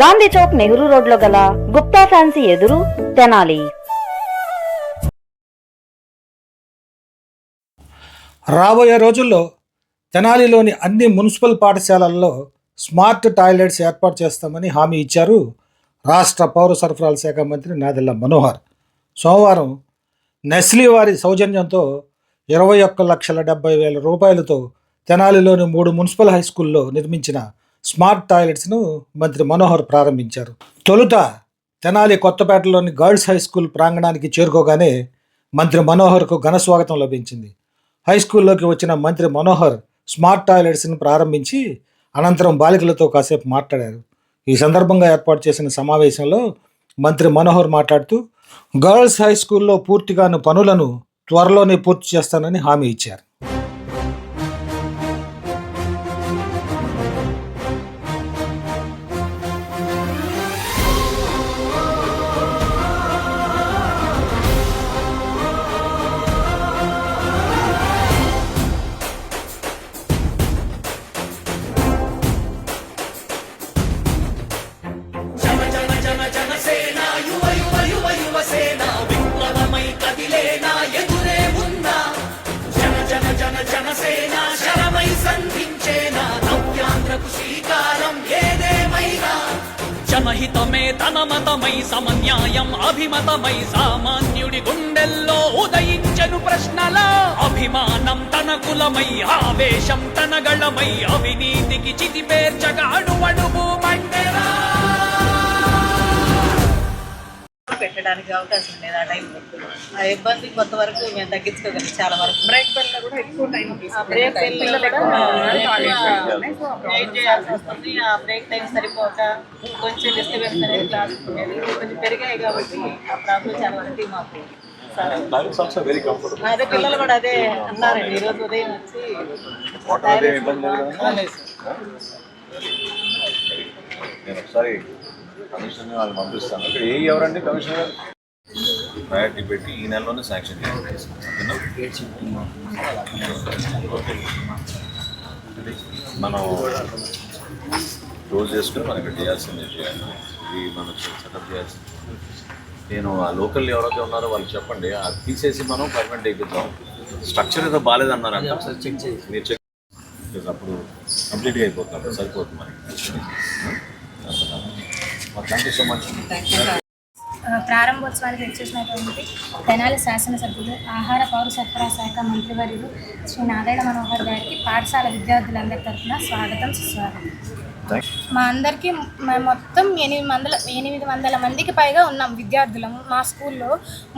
గాంధీ చౌక్ నెహ్రూ రోడ్లో గల గుప్తా ఫ్యాన్సీ ఎదురు తెనాలి. రాబోయే రోజుల్లో తెనాలిలోని అన్ని మున్సిపల్ పాఠశాలల్లో స్మార్ట్ టాయిలెట్స్ ఏర్పాటు చేస్తామని హామీ ఇచ్చారు రాష్ట్ర పౌర సరఫరాల శాఖ మంత్రి నాదెల్ల మనోహర్. సోమవారం నెస్లీ వారి సౌజన్యంతో ఇరవై ఒక్క లక్షల డెబ్బై వేల రూపాయలతో తెనాలిలోని మూడు మున్సిపల్ హై స్కూల్లో నిర్మించిన స్మార్ట్ టాయిలెట్స్ను మంత్రి మనోహర్ ప్రారంభించారు. తొలుత తెనాలి కొత్తపేటలోని గర్ల్స్ హై స్కూల్ ప్రాంగణానికి చేరుకోగానే మంత్రి మనోహర్కు ఘన స్వాగతం లభించింది. హై స్కూల్లోకి వచ్చిన మంత్రి మనోహర్ స్మార్ట్ టాయిలెట్స్ను ప్రారంభించి అనంతరం బాలికలతో కాసేపు మాట్లాడారు. ఈ సందర్భంగా ఏర్పాటు చేసిన సమావేశంలో మంత్రి మనోహర్ మాట్లాడుతూ గర్ల్స్ హై స్కూల్లో పూర్తిగాను పనులను త్వరలోనే పూర్తి చేస్తానని హామీ ఇచ్చారు. జనహితమే తన మతమై సమన్యాయం అభిమతమై సామాన్యుడి గుండెల్లో ఉదయించను ప్రశ్నల అభిమానం తన కులమై ఆవేశం తన గళమై అవినీతికి చితి పేర్చగా పెట్టడానికి అవకాశం ఉండేది ఆ టైంలో ఆ ఇబ్బంది కొంతవరకు మేము తగ్గించుకోగలం చాలా వరకు. బ్రేక్ బెల్ కూడా ఎక్కువ టైం బ్రేక్ బెల్ వెయిట్ చేయాల్సి వస్తుంది? ఆ బ్రేక్ టైం సరిపోక కొంచెం డిస్టర్బెన్స్ అనేది క్లాస్ ఉండేది కొంచెం పెరిగాయి కాబట్టి ఆ ప్రాబ్లం చాలా వరకు మాకు అదే పిల్లలు కూడా అదే అన్నారండి. ఈరోజు ఉదయం వచ్చి లేదు సార్. నేను ఒకసారి కమిషనర్ వాళ్ళు పంపిస్తాను ఇక్కడ ఏ ఎవరండి కమిషనర్ ప్రయారిటీ పెట్టి ఈ నెలలోనే శాంక్షన్ చేయాలి. మనం క్లోజ్ చేసుకుని మనం ఇక్కడ చేయాల్సింది చేయాలి ఇది మనం సెటప్ చేయాల్సింది. నేను ఆ లోకల్ ఎవరైతే ఉన్నారో వాళ్ళు చెప్పండి. అది తీసేసి మనం పర్మనెంట్ అయిపోతాం. స్ట్రక్చర్ ఏదో బాగాలేదన్నారంట మీరు చెక్ అప్పుడు కంప్లీట్గా అయిపోతుంది. అప్పుడు సరిపోతుంది మనకి ప్రారంభోత్సవానికి వచ్చేసినటువంటి తెనాలి శాసనసభ్యులు ఆహార పౌర సరఫరా శాఖ మంత్రివర్యులు శ్రీ నారాయణ మనోహర్ గారికి పాఠశాల విద్యార్థులందరి తరఫున స్వాగతం సుస్వాగతం. మా అందరికీ మొత్తం ఎనిమిది వందల ఎనిమిది వందల మందికి పైగా ఉన్నాం విద్యార్థులము మా స్కూల్లో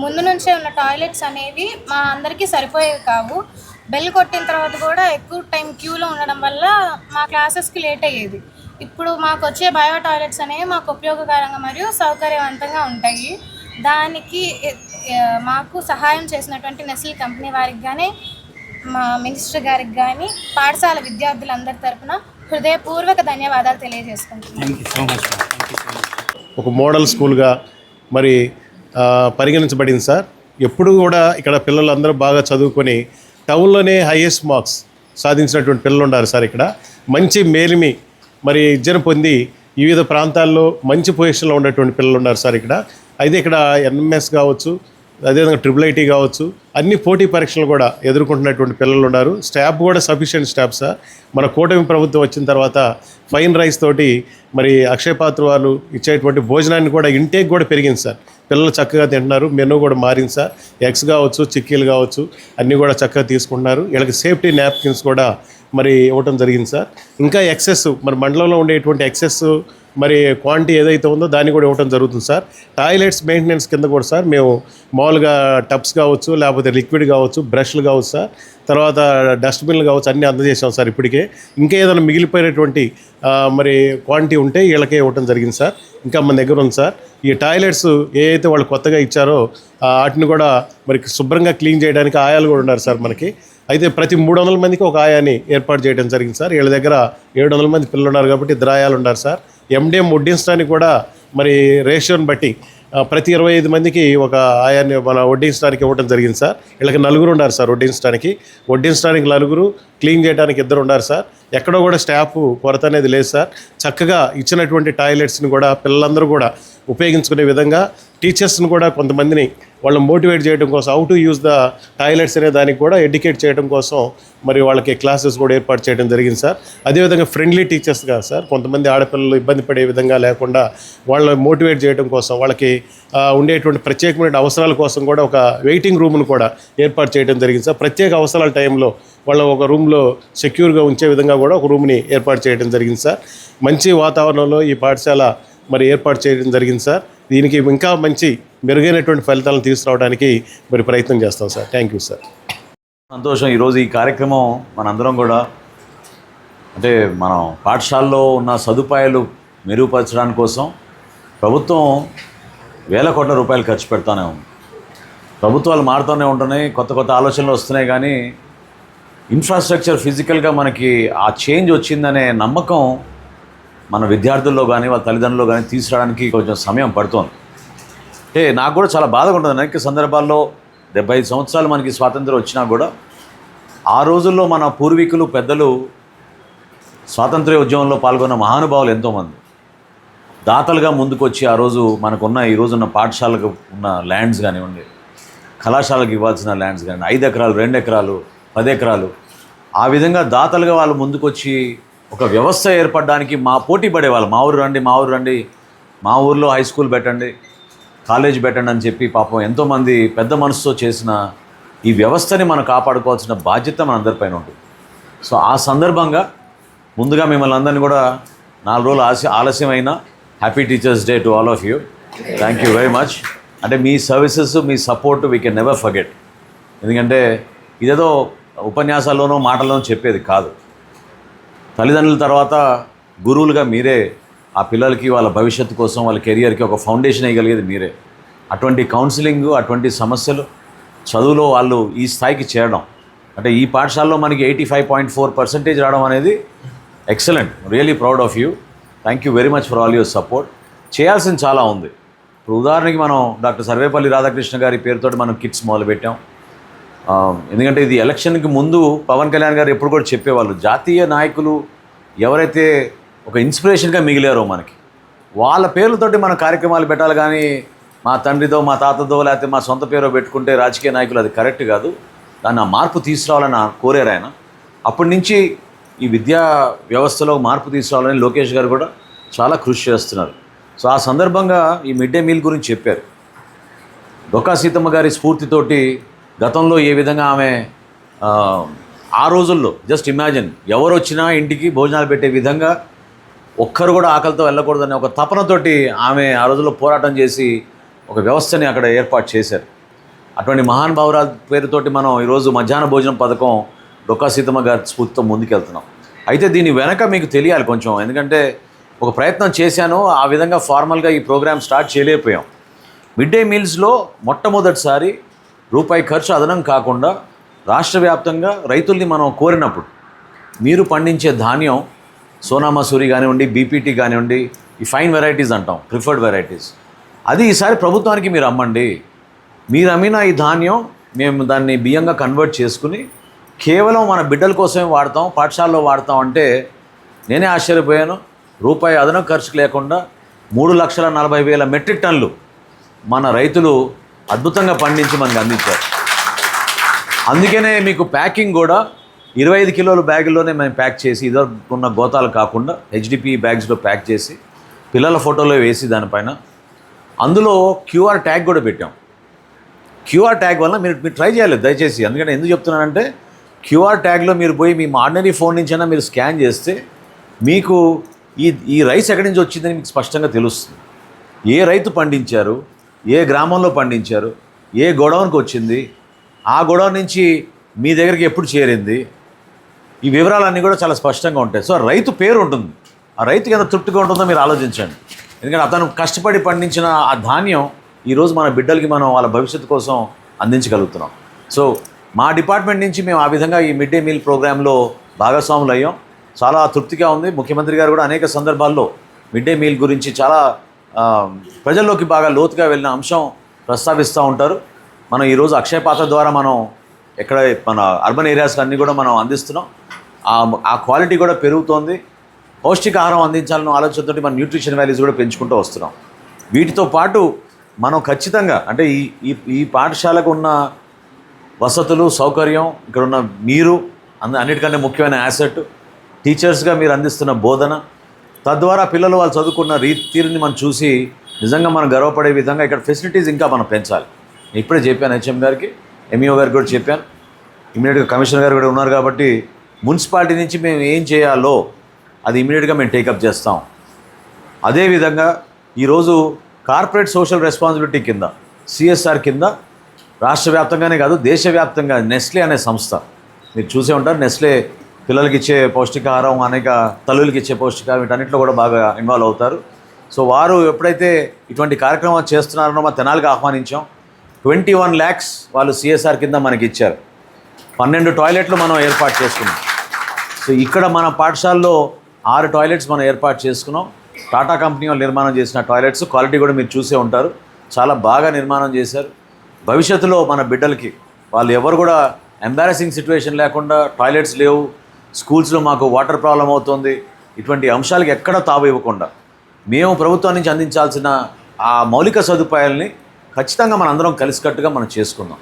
ముందు నుంచే ఉన్న టాయిలెట్స్ అనేవి మా అందరికీ సరిపోయేవి కావు. బెల్ కొట్టిన తర్వాత కూడా ఎక్కువ టైం క్యూలో ఉండడం వల్ల మా క్లాసెస్కి లేట్ అయ్యేది. ఇప్పుడు మాకు వచ్చే బయో టాయిలెట్స్ అనేవి మాకు ఉపయోగకరంగా మరియు సౌకర్యవంతంగా ఉంటాయి. దానికి మాకు సహాయం చేసినటువంటి నెస్లీ కంపెనీ వారికి కానీ మా మినిస్టర్ గారికి కానీ పాఠశాల విద్యార్థులందరి తరపున హృదయపూర్వక ధన్యవాదాలు తెలియజేసుకుంటున్నాను ఒక మోడల్ స్కూల్గా మరి పరిగణించబడింది సార్. ఎప్పుడు కూడా ఇక్కడ పిల్లలందరూ బాగా చదువుకొని టౌన్లోనే హైయెస్ట్ మార్క్స్ సాధించినటువంటి పిల్లలు ఉన్నారు సార్ ఇక్కడ. మంచి మేలిమి మరి విద్యను పొంది వివిధ ప్రాంతాల్లో మంచి పొజిషన్లో ఉన్నటువంటి పిల్లలు ఉన్నారు సార్ ఇక్కడ. అయితే ఇక్కడ ఎన్ఎంఎస్ కావచ్చు అదేవిధంగా ట్రిపుల్ ఐటీ కావచ్చు అన్ని పోటీ పరీక్షలు కూడా ఎదుర్కొంటున్నటువంటి పిల్లలు ఉన్నారు. స్టాఫ్ కూడా సఫిషియెంట్ స్టాఫ్ సార్ మన కూటమి ప్రభుత్వం వచ్చిన తర్వాత ఫైన్ రైస్ తోటి మరి అక్షయ పాత్ర వాళ్ళు ఇచ్చేటువంటి భోజనాన్ని కూడా ఇంటేక్ కూడా పెరిగింది సార్ పిల్లలు చక్కగా తింటున్నారు మెనూ కూడా మారింది సార్ ఎగ్స్ కావచ్చు చిక్కీలు కావచ్చు అన్నీ కూడా చక్కగా తీసుకుంటున్నారు. వీళ్ళకి సేఫ్టీ నాప్కిన్స్ కూడా మరి ఇవ్వటం జరిగింది సార్. ఇంకా ఎక్సెస్ మరి మండలంలో ఉండేటువంటి ఎక్సెస్ మరి క్వాంటిటీ ఏదైతే ఉందో దాన్ని కూడా ఇవ్వటం జరుగుతుంది సార్. టాయిలెట్స్ మెయింటెనెన్స్ కింద కూడా సార్ మేము మామూలుగా టబ్స్ కావచ్చు లేకపోతే లిక్విడ్ కావచ్చు బ్రష్లు కావచ్చు సార్. తర్వాత డస్ట్బిన్లు కావచ్చు అన్నీ అందజేసాం సార్ ఇప్పటికే. ఇంకా ఏదైనా మిగిలిపోయినటువంటి మరి క్వాంటిటీ ఉంటే వీళ్ళకే ఇవ్వటం జరిగింది సార్. ఇంకా మన దగ్గర ఉంది సార్. ఈ టాయిలెట్స్ ఏదైతే వాళ్ళు కొత్తగా ఇచ్చారో వాటిని కూడా మరి శుభ్రంగా క్లీన్ చేయడానికి ఆయాలు కూడా ఉన్నారు సార్ మనకి. అయితే ప్రతి మూడు వందల మందికి ఒక ఆయాని ఏర్పాటు చేయడం జరిగింది సార్. వీళ్ళ దగ్గర ఏడు వందల మంది పిల్లలు ఉన్నారు కాబట్టి ఇద్దరు ఆయాలు ఉన్నారు సార్ ఎండిఎం వడ్డించడానికి కూడా మరి రేషియోని బట్టి ప్రతి ఇరవై ఐదు మందికి ఒక ఆయాన్ని మన వడ్డించడానికి ఇవ్వడం జరిగింది సార్. వీళ్ళకి నలుగురు ఉన్నారు సార్ వడ్డించడానికి. వడ్డించడానికి నలుగురు క్లీన్ చేయడానికి ఇద్దరు ఉన్నారు సార్. ఎక్కడో కూడా స్టాఫ్ కొరత అనేది లేదు సార్. చక్కగా ఇచ్చినటువంటి టాయిలెట్స్ని కూడా పిల్లలందరూ కూడా ఉపయోగించుకునే విధంగా టీచర్స్ని కూడా కొంతమందిని వాళ్ళని మోటివేట్ చేయడం కోసం how to use the toilets అనే దానికి కూడా ఎడ్యుకేట్ చేయడం కోసం మరి వాళ్ళకి క్లాసెస్ కూడా ఏర్పాటు చేయడం జరిగింది సార్. అదేవిధంగా ఫ్రెండ్లీ టీచర్స్గా సార్ కొంతమంది ఆడపిల్లలు ఇబ్బంది పడే విధంగా లేకుండా వాళ్ళని మోటివేట్ చేయడం కోసం వాళ్ళకి ఉండేటువంటి ప్రత్యేకమైన అవసరాల కోసం కూడా ఒక వెయిటింగ్ రూమ్ను కూడా ఏర్పాటు చేయడం జరిగింది సార్. ప్రత్యేక అవసరాల టైంలో వాళ్ళ ఒక రూమ్లో సెక్యూర్గా ఉంచే విధంగా కూడా ఒక రూమ్ని ఏర్పాటు చేయడం జరిగింది సార్. మంచి వాతావరణంలో ఈ పాఠశాల మరి ఏర్పాటు చేయడం జరిగింది సార్. దీనికి ఇంకా మంచి మెరుగైనటువంటి ఫలితాలను తీసుకురావడానికి మరి ప్రయత్నం చేస్తాం సార్. థ్యాంక్ యూ సార్ సంతోషం. ఈరోజు ఈ కార్యక్రమం మనందరం కూడా అంటే మనం పాఠశాలలో ఉన్న సదుపాయాలు మెరుగుపరచడానికి కోసం ప్రభుత్వం వేల కోట్ల రూపాయలు ఖర్చు పెడతానే ఉంది. ప్రభుత్వాలు మారుతూనే ఉంటున్నాయి. కొత్త కొత్త ఆలోచనలు వస్తున్నాయి కానీ ఇన్ఫ్రాస్ట్రక్చర్ ఫిజికల్గా మనకి ఆ చేంజ్ వచ్చిందనే నమ్మకం మన విద్యార్థుల్లో కానీ వాళ్ళ తల్లిదండ్రుల్లో కానీ తీసుకురావడానికి కొంచెం సమయం పడుతోంది. ఏ నాకు కూడా చాలా బాధగా ఉంటుంది. అనేక సందర్భాల్లో డెబ్బై ఐదు సంవత్సరాలు మనకి స్వాతంత్రం వచ్చినా కూడా ఆ రోజుల్లో మన పూర్వీకులు పెద్దలు స్వాతంత్ర ఉద్యమంలో పాల్గొన్న మహానుభావులు ఎంతోమంది. దాతలుగా ముందుకొచ్చి ఆ రోజు మనకున్న ఈ రోజున్న పాఠశాలకు ఉన్న ల్యాండ్స్ కానివ్వండి కళాశాలకు ఇవ్వాల్సిన ల్యాండ్స్ కానీ ఐదు ఎకరాలు రెండు ఎకరాలు పది ఎకరాలు ఆ విధంగా దాతలుగా వాళ్ళు ముందుకొచ్చి ఒక వ్యవస్థ ఏర్పడడానికి మా పోటీ పడేవాళ్ళు. మా ఊరు రండి మా ఊరు రండి మా ఊర్లో హై స్కూల్ పెట్టండి కాలేజ్ పెట్టండి అని చెప్పి పాపం ఎంతోమంది పెద్ద మనసుతో చేసిన ఈ వ్యవస్థని మనం కాపాడుకోవాల్సిన బాధ్యత మనందరిపైన ఉంటుంది. సో ఆ సందర్భంగా ముందుగా మిమ్మల్ని అందరినీ కూడా నాలుగు రోజులు ఆలస్య ఆలస్యమైన happy teachers day to all of you thank you very much అంటే మీ services me support we can never forget ఎందుకంటే ఇదేదో ఉపన్యాసాల్లోనో మాటల్లోనో చెప్పేది కాదు. తల్లిదండ్రుల తర్వాత గురువులుగా మీరే ఆ పిల్లలకి వాళ్ళ భవిష్యత్తు కోసం వాళ్ళ కెరియర్కి ఒక ఫౌండేషన్ వేయగలిగేది మీరే. అటువంటి కౌన్సిలింగ్ అటువంటి సమస్యలు చదువులో వాళ్ళు ఈ స్థాయికి చేరడం. అంటే ఈ పాఠశాలలో మనకి eighty five point four percentage రావడం అనేది excellent. Really proud of you. Thank you very much for all your support. చేయాల్సింది చాలా ఉంది. ఇప్పుడు ఉదాహరణకి మనం డాక్టర్ సర్వేపల్లి రాధాకృష్ణ గారి పేరుతో మనం కిట్స్ మొదలుపెట్టాం. ఎందుకంటే ఇది ఎలక్షన్కి ముందు పవన్ కళ్యాణ్ గారు ఎప్పుడు కూడా చెప్పేవాళ్ళు జాతీయ నాయకులు ఎవరైతే ఒక ఇన్స్పిరేషన్గా మిగిలారు మనకి. వాళ్ళ పేర్లతోటి మనం కార్యక్రమాలు పెట్టాలి కానీ మా తండ్రితో మా తాతతో లేకపోతే మా సొంత పేరో పెట్టుకుంటే రాజకీయ నాయకులు అది కరెక్ట్ కాదు. దాన్ని ఆ మార్పు తీసుకురావాలని కోరారు ఆయన. అప్పటి నుంచి ఈ విద్యా వ్యవస్థలో మార్పు తీసుకురావాలని లోకేష్ గారు కూడా చాలా కృషి చేస్తున్నారు. సో ఆ సందర్భంగా ఈ మిడ్ డే మీల్ గురించి చెప్పారు. డొక్కా సీతమ్మ గారి స్ఫూర్తితోటి గతంలో ఏ విధంగా ఆమె ఆ రోజుల్లో జస్ట్ ఇమాజిన్ ఎవరు వచ్చినా ఇంటికి భోజనాలు పెట్టే విధంగా ఒక్కరు కూడా ఆకలితో వెళ్ళకూడదనే ఒక తపనతోటి ఆమె ఆ రోజుల్లో పోరాటం చేసి ఒక వ్యవస్థని అక్కడ ఏర్పాటు చేశారు. అటువంటి మహానుభావురాల పేరుతోటి మనం ఈరోజు మధ్యాహ్న భోజనం పథకం డొక్కా సీతమ్మ గారి స్ఫూర్తితో ముందుకెళ్తున్నాం. అయితే దీని వెనక మీకు తెలియాలి కొంచెం ఎందుకంటే ఒక ప్రయత్నం చేశాను ఆ విధంగా ఫార్మల్గా ఈ ప్రోగ్రామ్ స్టార్ట్ చేయలేకపోయాం. మిడ్ డే మీల్స్లో మొట్టమొదటిసారి రూపాయి ఖర్చు అదనం కాకుండా రాష్ట్ర వ్యాప్తంగా రైతుల్ని మనం కోరినప్పుడు మీరు పండించే ధాన్యం సోనా మసూరి కానివ్వండి బీపీటీ కానివ్వండి ఈ ఫైన్ వెరైటీస్ అంటాం ప్రిఫర్డ్ వెరైటీస్. అది ఈసారి ప్రభుత్వానికి మీరు అమ్మండి. మీరు అమ్మిన ఈ ధాన్యం మేము దాన్ని బియ్యంగా కన్వర్ట్ చేసుకుని కేవలం మన బిడ్డల కోసమే వాడతాం పాఠశాలలో వాడతాం అంటే నేనే ఆశ్చర్యపోయాను. రూపాయి అదనపు ఖర్చు లేకుండా మూడు లక్షల నలభై వేల మెట్రిక్ టన్నులు మన రైతులు అద్భుతంగా పండించి మనకు అందించారు. అందుకనే మీకు ప్యాకింగ్ కూడా ఇరవై ఐదు కిలోల బ్యాగుల్లోనే మేము ప్యాక్ చేసి ఇదివరకు ఉన్న గోతాలు కాకుండా హెచ్డిపి బ్యాగ్స్లో ప్యాక్ చేసి పిల్లల ఫోటోలో వేసి దానిపైన. అందులో క్యూఆర్ ట్యాగ్ కూడా పెట్టాం. క్యూఆర్ ట్యాగ్ వల్ల మీరు మీరు ట్రై చేయాలి దయచేసి. ఎందుకంటే ఎందుకు చెప్తున్నానంటే క్యూఆర్ ట్యాగ్లో మీరు పోయి మీ ఆర్డినరీ ఫోన్ నుంచైనా మీరు స్కాన్ చేస్తే మీకు ఈ ఈ రైస్ ఎక్కడి నుంచి వచ్చిందని మీకు స్పష్టంగా తెలుస్తుంది. ఏ రైతు పండించారు ఏ గ్రామంలో పండించారు ఏ గొడవనికి వచ్చింది ఆ గొడవ నుంచి మీ దగ్గరికి ఎప్పుడు చేరింది ఈ వివరాలన్నీ కూడా చాలా స్పష్టంగా ఉంటాయి. సో రైతు పేరు ఉంటుంది. ఆ రైతుకి ఎంత తృప్తిగా ఉంటుందో మీరు ఆలోచించండి. ఎందుకంటే అతను కష్టపడి పండించిన ఆ ధాన్యం ఈరోజు మన బిడ్డలకి మనం వాళ్ళ భవిష్యత్తు కోసం అందించగలుగుతున్నాం. సో మా డిపార్ట్మెంట్ నుంచి మేము ఆ విధంగా ఈ మిడ్ డే మీల్ ప్రోగ్రాంలో భాగస్వాములు అయ్యాం. చాలా తృప్తిగా ఉంది. ముఖ్యమంత్రి గారు కూడా అనేక సందర్భాల్లో మిడ్ డే మీల్ గురించి చాలా ప్రజల్లోకి బాగా లోతుగా వెళ్ళిన అంశం ప్రస్తావిస్తూ ఉంటారు. మనం ఈరోజు అక్షయ పాత్ర ద్వారా మనం ఎక్కడ మన అర్బన్ ఏరియాస్ అన్నీ కూడా మనం అందిస్తున్నాం. ఆ క్వాలిటీ కూడా పెరుగుతోంది. పౌష్టికాహారం అందించాలన్న ఆలోచనతో మన న్యూట్రిషన్ వాల్యూస్ కూడా పెంచుకుంటూ వస్తున్నాం. వీటితో పాటు మనం ఖచ్చితంగా అంటే ఈ ఈ ఈ పాఠశాలకు ఉన్న వసతులు సౌకర్యం ఇక్కడ ఉన్న మీరు అంద అన్నిటికంటే ముఖ్యమైన యాసెట్ టీచర్స్గా మీరు అందిస్తున్న బోధన తద్వారా పిల్లలు వాళ్ళు చదువుకున్న రీ తీరుని మనం చూసి నిజంగా మనం గర్వపడే విధంగా ఇక్కడ ఫెసిలిటీస్ ఇంకా మనం పెంచాలి. ఇప్పుడే చెప్పాను హెచ్ఎం గారికి ఎంఈఓ గారికి కూడా చెప్పాను. ఇమీడియట్గా కమిషనర్ గారు కూడా ఉన్నారు కాబట్టి మున్సిపాలిటీ నుంచి మేము ఏం చేయాలో అది ఇమీడియట్గా మేము టేకప్ చేస్తాం. అదేవిధంగా ఈరోజు కార్పొరేట్ సోషల్ రెస్పాన్సిబిలిటీ కింద సిఎస్ఆర్ కింద రాష్ట్ర వ్యాప్తంగానే కాదు దేశవ్యాప్తంగా నెస్లే అనే సంస్థ. మీరు చూసే ఉంటారు నెస్లే పిల్లలకి ఇచ్చే పౌష్టికాహారం అనేక తల్లులకి ఇచ్చే పౌష్టికాహారం వీటన్నింటిలో కూడా బాగా ఇన్వాల్వ్ అవుతారు. సో వారు ఎప్పుడైతే ఇటువంటి కార్యక్రమాలు చేస్తున్నారో మా తెనాలికి ఆహ్వానించాం. ట్వంటీ వన్ ల్యాక్స్ వాళ్ళు సిఎస్ఆర్ కింద మనకి ఇచ్చారు. పన్నెండు టాయిలెట్లు మనం ఏర్పాటు చేసుకున్నాం. సో ఇక్కడ మన పాఠశాలలో ఆరు టాయిలెట్స్ మనం ఏర్పాటు చేసుకున్నాం. టాటా కంపెనీ వాళ్ళు నిర్మాణం చేసిన టాయిలెట్స్ క్వాలిటీ కూడా మీరు చూసే ఉంటారు. చాలా బాగా నిర్మాణం చేశారు. భవిష్యత్తులో మన బిడ్డలకి వాళ్ళు ఎవరు కూడా ఎంబారసింగ్ సిచ్యువేషన్ లేకుండా టాయిలెట్స్ లేవు. స్కూల్స్లో మాకు వాటర్ ప్రాబ్లం అవుతుంది. ఇటువంటి అంశాలకి ఎక్కడ తావు ఇవ్వకుండా మేము ప్రభుత్వం నుంచి అందించాల్సిన ఆ మౌలిక సదుపాయాలని ఖచ్చితంగా మనందరం కలిసికట్టుగా మనం చేసుకుందాం.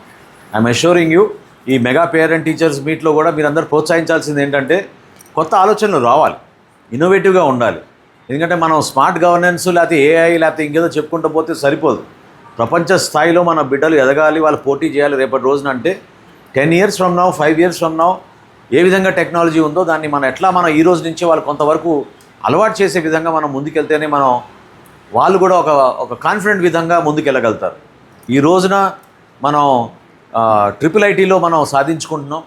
ఐఎమ్ అష్యూరింగ్ యూ ఈ మెగా పేరెంట్ టీచర్స్ మీట్లో కూడా మీరందరూ ప్రోత్సహించాల్సింది ఏంటంటే కొత్త ఆలోచనలు రావాలి. ఇన్నోవేటివ్గా ఉండాలి. ఎందుకంటే మనం స్మార్ట్ గవర్నెన్స్ లేకపోతే ఏఐ లేకపోతే ఇంకేదో చెప్పుకుంటూ పోతే సరిపోదు. ప్రపంచ స్థాయిలో మన బిడ్డలు ఎదగాలి వాళ్ళు పోటీ చేయాలి రేపటి రోజున అంటే ten years from now five years from now ఏ విధంగా టెక్నాలజీ ఉందో దాన్ని మనం ఎట్లా మనం ఈ రోజు నుంచి వాళ్ళు కొంతవరకు అలవాటు చేసే విధంగా మనం ముందుకెళ్తేనే మనం వాళ్ళు కూడా ఒక ఒక కాన్ఫిడెంట్ విధంగా ముందుకెళ్ళగలుగుతారు. ఈ రోజున మనం ట్రిపుల్ ఐటీలో మనం సాధించుకుంటున్నాం.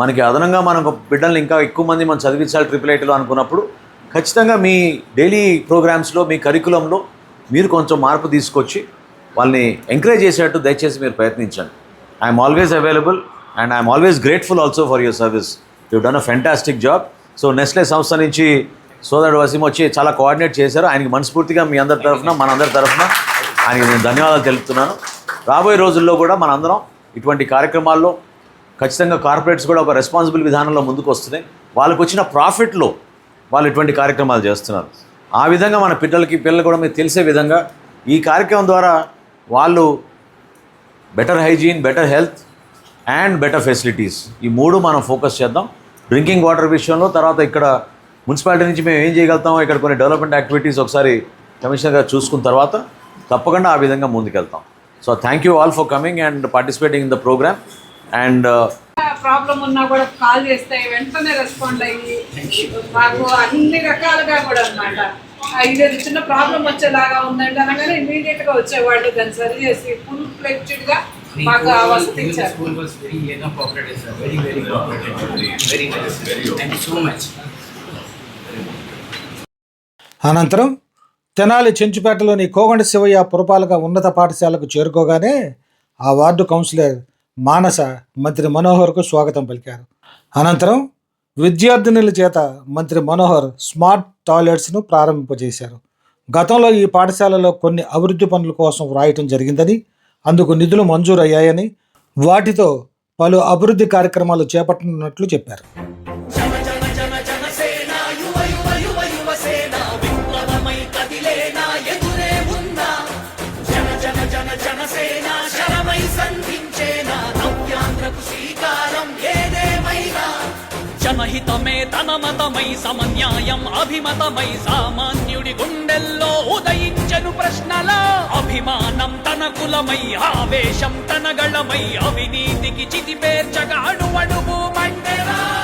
మనకి అదనంగా మనం బిడ్డల్ని ఇంకా ఎక్కువ మంది మనం చదివించాలి ట్రిపుల్ ఐటీలో అనుకున్నప్పుడు ఖచ్చితంగా మీ డైలీ ప్రోగ్రామ్స్లో మీ కరికులంలో మీరు కొంచెం మార్పు తీసుకొచ్చి వాళ్ళని ఎంకరేజ్ చేసేటట్టు దయచేసి మీరు ప్రయత్నించండి. I'm always available and I'm always grateful also for your service you done a fantastic job so Nestle సంస్థ నుంచి సోదరుడు వసీం వచ్చి చాలా కోఆర్డినేట్ చేశారు. ఆయనకి మనస్ఫూర్తిగా మీ అందరి తరఫున మనందరి తరఫున ఆయనకి నేను ధన్యవాదాలు తెలుపుతున్నాను. రాబోయే రోజుల్లో కూడా మనందరం ఇటువంటి కార్యక్రమాల్లో ఖచ్చితంగా కార్పొరేట్స్ కూడా ఒక రెస్పాన్సిబుల్ విధానంలో ముందుకు వస్తున్నాయి. వాళ్ళకు వచ్చిన ప్రాఫిట్లో వాళ్ళు ఇటువంటి కార్యక్రమాలు చేస్తున్నారు. ఆ విధంగా మన పిల్లలకి పిల్లలు కూడా మీకు తెలిసే విధంగా ఈ కార్యక్రమం ద్వారా వాళ్ళు better hygiene better health and better facilities ఈ మూడు మనం ఫోకస్ చేద్దాం. డ్రింకింగ్ వాటర్ విషయంలో తర్వాత ఇక్కడ మున్సిపాలిటీ నుంచి మేము ఏం చేయగలుగుతామో ఇక్కడ కొన్ని డెవలప్మెంట్ యాక్టివిటీస్ ఒకసారి కమిషనర్ గారు చూసుకున్న తర్వాత తప్పకుండా ఆ విధంగా ముందుకెళ్తాం. So thank you all for coming and participating in the program and problem ఉన్నా కూడా కాల్ చేస్తే వెంటనే రెస్పాండ్ అయ్యి మాకు అన్ని రకాలుగా కూడా అనమాట ఇదేదో చిన్న ప్రాబ్లం వచ్చేలాగా ఉందండి అనగానే ఇమీడియట్గా వచ్చేవాళ్ళు దాన్ని సరి చేసి ఫుల్ ఫ్లెడ్జ్డ్గా మాకు వసతి. అనంతరం తెనాలి చెంచుపేటలోని కోగండ శివయ్య పురపాలక ఉన్నత పాఠశాలకు చేరుకోగానే ఆ వార్డు కౌన్సిలర్ మానస మంత్రి మనోహర్కు స్వాగతం పలికారు. అనంతరం విద్యార్థినుల చేత మంత్రి మనోహర్ స్మార్ట్ టాయిలెట్స్ను ప్రారంభింపజేశారు. గతంలో ఈ పాఠశాలలో కొన్ని అభివృద్ధి పనుల కోసం వ్రాయటం జరిగిందని అందుకు నిధులు మంజూరయ్యాయని వాటితో పలు అభివృద్ధి కార్యక్రమాలు చేపట్టనున్నట్లు చెప్పారు. జనహితమే మతమై సమన్యాయం అభిమతమై సామాన్యుడి గుండెల్లో ఉదయించను ప్రశ్నల. అభిమానం తన కులమై ఆవేశం తన గళమై అవినీతికి చితిపేర్చగా అణువణువు మండెరా.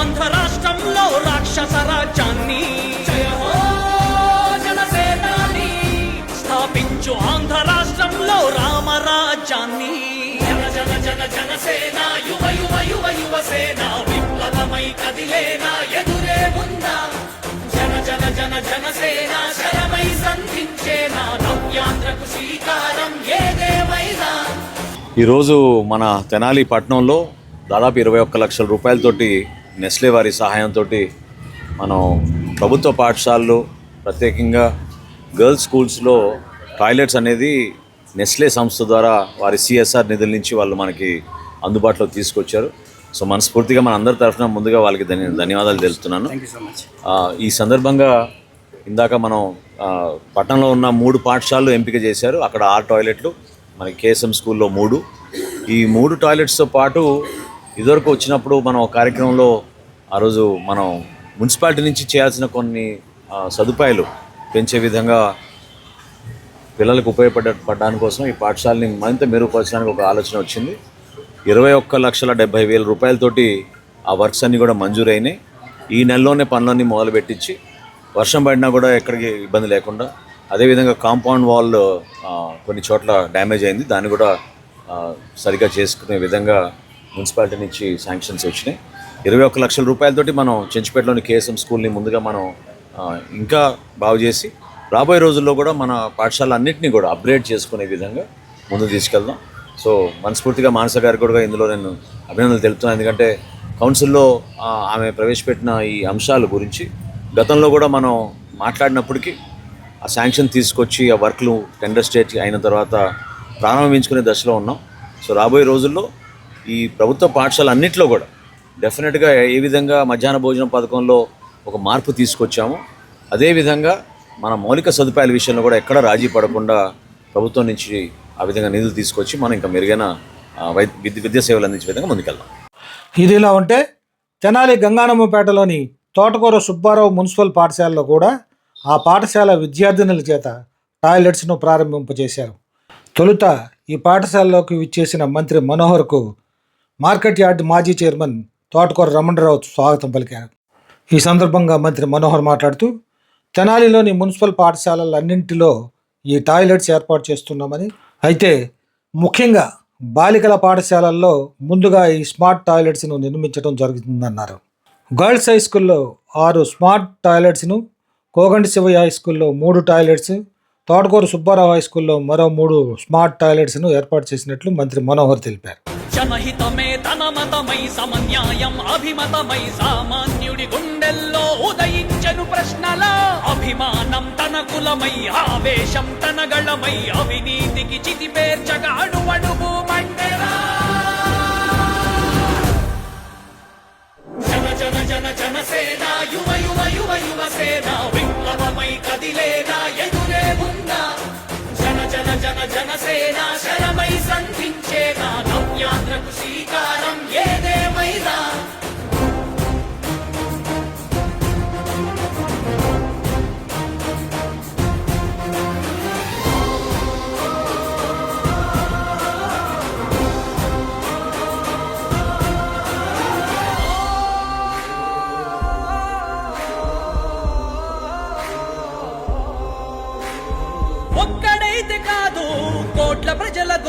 ఆంధ్ర రాష్ట్రంలో రాక్షస రాజ్యాన్ని స్థాపించు ఆంధ్ర రాష్ట్రంలో రామరాజ్యాన్ని జన జన జన జనసేన యువ యువ యువ యువ సేన విప్లవమై కదిలేనా ఎదురే ఉందా జన జన జన జనసేన శరమై సంధించేనా నవ్యాంధ్రకు శ్రీకారం ఏదేమైనా. ఈరోజు మన తెనాలి పట్టణంలో దాదాపు ఇరవై ఒక్క లక్షల రూపాయలతోటి నెస్లే వారి సహాయంతో మనం ప్రభుత్వ పాఠశాలలు ప్రత్యేకంగా గర్ల్స్ స్కూల్స్లో టాయిలెట్స్ అనేది నెస్లే సంస్థ ద్వారా వారి సిఎస్ఆర్ నిధుల నుంచి వాళ్ళు మనకి అందుబాటులో తీసుకొచ్చారు. సో మనస్ఫూర్తిగా మన అందరి తరఫున ముందుగా వాళ్ళకి ధన్య ధన్యవాదాలు తెలుపుతున్నాను. ఆ, ఈ సందర్భంగా ఇందాక మనం పట్టణంలో ఉన్న మూడు పాఠశాలలు ఎంపిక చేశారు. అక్కడ ఆరు టాయిలెట్లు మనకి కేఎస్ఎం స్కూల్లో మూడు. ఈ మూడు టాయిలెట్స్తో పాటు ఇదివరకు వచ్చినప్పుడు మనం కార్యక్రమంలో ఆ రోజు మనం మున్సిపాలిటీ నుంచి చేయాల్సిన కొన్ని సదుపాయాలు పెంచే విధంగా పిల్లలకు ఉపయోగపడ పడడానికి కోసం ఈ పాఠశాలని మరింత మెరుగుపరచడానికి ఒక ఆలోచన వచ్చింది. ఇరవై ఒక్క లక్షల డెబ్బై వేల రూపాయలతోటి ఆ వర్క్స్ అన్నీ కూడా మంజూరైనాయి. ఈ నెలలోనే పనులన్నీ మొదలుపెట్టించి వర్షం పడినా కూడా ఎక్కడికి ఇబ్బంది లేకుండా అదేవిధంగా కాంపౌండ్ వాల్ కొన్ని చోట్ల డ్యామేజ్ అయింది. దాన్ని కూడా సరిగ్గా చేసుకునే విధంగా మున్సిపాలిటీ నుంచి శాంక్షన్స్ వచ్చినాయి. ఇరవై ఒక్క లక్షల రూపాయలతోటి మనం చెంచుపేటలోని కేఎస్ఎం స్కూల్ని ముందుగా మనం ఇంకా బాగు చేసి రాబోయే రోజుల్లో కూడా మన పాఠశాల అన్నింటినీ కూడా అప్గ్రేడ్ చేసుకునే విధంగా ముందు తీసుకెళ్దాం. సో మనస్ఫూర్తిగా మానస గారికి కూడా ఇందులో నేను అభినందనలు తెలుపుతున్నాను. ఎందుకంటే కౌన్సిల్లో ఆమె ప్రవేశపెట్టిన ఈ అంశాల గురించి గతంలో కూడా మనం మాట్లాడినప్పటికీ ఆ శాంక్షన్ తీసుకొచ్చి ఆ వర్క్లు టెండర్ స్టేట్ అయిన తర్వాత ప్రారంభించుకునే దశలో ఉన్నాం. సో రాబోయే రోజుల్లో ఈ ప్రభుత్వ పాఠశాల అన్నింటిలో కూడా డెఫినెట్గా ఏ విధంగా మధ్యాహ్న భోజనం పథకంలో ఒక మార్పు తీసుకొచ్చామో అదేవిధంగా మన మౌలిక సదుపాయాల విషయంలో కూడా ఎక్కడ రాజీ పడకుండా ప్రభుత్వం నుంచి ఆ విధంగా నిధులు తీసుకొచ్చి మనం ఇంకా మెరుగైన వైద్య విద్య విద్యా సేవలు అందించే విధంగా ముందుకెళ్దాం. ఇది ఇలా ఉంటే తెనాలి గంగానమ్మపేటలోని తోటకూర సుబ్బారావు మున్సిపల్ పాఠశాలలో కూడా ఆ పాఠశాల విద్యార్థినుల చేత టాయిలెట్స్ను ప్రారంభింపజేశారు. తొలుత ఈ పాఠశాలలోకి విచ్చేసిన మంత్రి మనోహర్కు మార్కెట్ యార్డ్ మాజీ చైర్మన్ తోటకూర రమణరావు స్వాగతం పలికారు. ఈ సందర్భంగా మంత్రి మనోహర్ మాట్లాడుతూ తెనాలిలోని మున్సిపల్ పాఠశాలలన్నింటిలో ఈ టాయిలెట్స్ ఏర్పాటు చేస్తున్నామని అయితే ముఖ్యంగా బాలికల పాఠశాలల్లో ముందుగా ఈ స్మార్ట్ టాయిలెట్స్ను నిర్మించడం జరుగుతుందన్నారు. గర్ల్స్ హై స్కూల్లో ఆరు స్మార్ట్ టాయిలెట్స్ను కోగండి శివయ్య హై స్కూల్లో మూడు టాయిలెట్స్ తోటకూరు సుబ్బారావు హై స్కూల్లో మరో మూడు స్మార్ట్ టాయిలెట్స్ను ఏర్పాటు చేసినట్లు మంత్రి మనోహర్ తెలిపారు. జనహితమే తన మతమై సమన్యాయం అభిమతమై సామాన్యుడి గుండెల్లో ఉదయించను ప్రశ్నల. అభిమానం తన కులమై ఆవేశం తన గళమై అవినీతికి చితి పేర్చగా అణువణువు మండెరా జన జన జన జనసేన యువ యువ యువ యువ సేన. జనసేన శరమై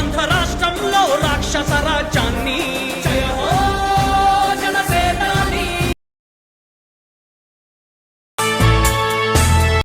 ఆంధ్ర రాష్ట్రంలో రాక్షస రాజ్యాన్ని